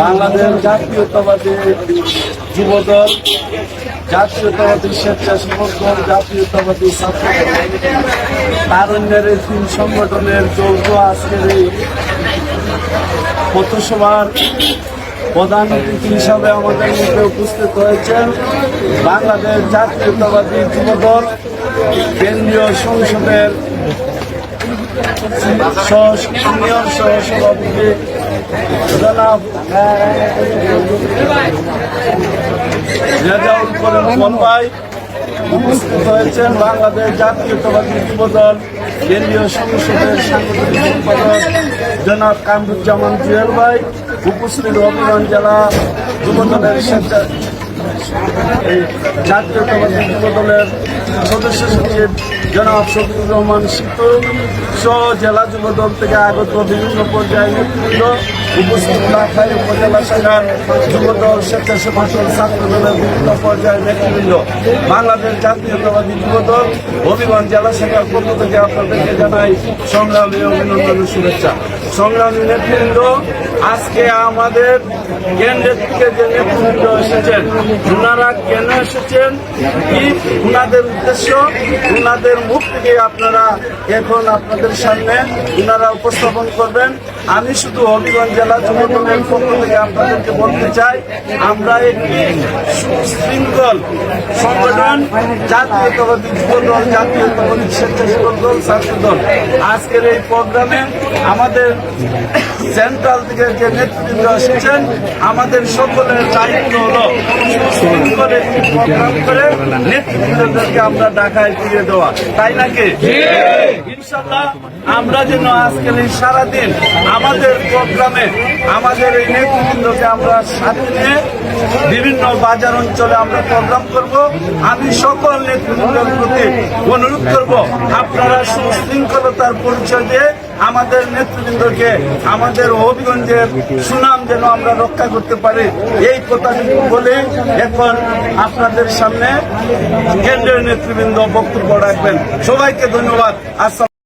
বাংলাদেশ জাতীয়তাবাদী যুবদল, জাতীয়তাবাদী স্বেচ্ছাসেবক দল জাতীয়তাবাদী ছাত্র তারুণ্যের এই তিন সংগঠনের যৌথ আজকের এই পথসভার প্রধান অতিথি হিসাবে আমাদের মধ্যে উপস্থিত হয়েছেন বাংলাদেশ জাতীয়তাবাদী যুবদল, কেন্দ্রীয় সংসদের সিনিয়র সহসভাপতি জনাব রেজাউল করিম পলভাই উপস্থিত হয়েছেন বাংলাদেশ জাতীয়তাবাদী যুবদল কেন্দ্রীয় সংসদের সাংগঠনিক সম্পাদক জনাব কামরুজ্জামান জুয়েল ভাই, উপস্থিত হবিগঞ্জ জেলা যুবদলের জাতীয়তাবাদী যুবদলের সদস্য সচিব জনাব শফিকুর রহমান সিতু সহ জেলা যুবদল থেকে আগত বিভিন্ন পর্যায়ের নেতৃত্ব উপস্থিত রাখাই উপজেলা শাখার যুবদল স্বেচ্ছাসেবক দল ছাত্র দলের বিভিন্ন পর্যায়ের নেতৃবৃন্দ, বাংলাদেশ জাতীয়তাবাদী যুবদল, হবিগঞ্জ জেলা শাখার পক্ষ থেকে আপনাদেরকে জানাই সংগ্রামী অভিনন্দন ও শুভেচ্ছা। সংগ্রামী নেতৃবৃন্দ আজকে আমাদের কেন্দ্রের থেকে যে নেতৃবৃন্দ এসেছেন ওনারা কেন এসেছেন? কি ওনাদের উদ্দেশ্য? ওনাদের মুখ থেকে আপনারা এখন আপনাদের সামনে ওনারা উপস্থাপন করবেন। আমি শুধু হবিগঞ্জ জেলা যুবদলের পক্ষ থেকে আপনাদেরকে বলতে চাই, আমরা একটি সুশৃঙ্খল সংগঠন, জাতীয়তাবাদী যুবদল, জাতীয়তাবাদী স্বেচ্ছাসেবক দল ছাত্র দল আজকের এই প্রোগ্রামে আমাদের সেন্ট্রাল থেকে যে নেতৃবৃন্দ এসেছেন আমাদের সকলের দায়িত্ব হলো একটি প্রোগ্রাম করে নেতৃবৃন্দদেরকে আমরা ঢাকায় ফিরে দেওয়া। তাই নাকি? ইনশাল্লাহ আমরা যেন আজকের এই সারাদিন আমাদের প্রোগ্রামে আমাদের এই নেতৃবৃন্দকে আমরা সাথে নিয়ে বিভিন্ন বাজার অঞ্চলে আমরা প্রোগ্রাম করব। আমি সকল নেতৃবৃন্দের প্রতি অনুরোধ করব, আপনারা সুশৃঙ্খলতার পরিচয় দিয়ে আমাদের নেতৃবৃন্দকে, আমাদের হবিগঞ্জের সুনাম যেন আমরা রক্ষা করতে পারি, এই কথা বলে এখন আপনাদের সামনে কেন্দ্রীয় নেতৃবৃন্দ বক্তব্য রাখবেন। সবাইকে ধন্যবাদ। আসসালাম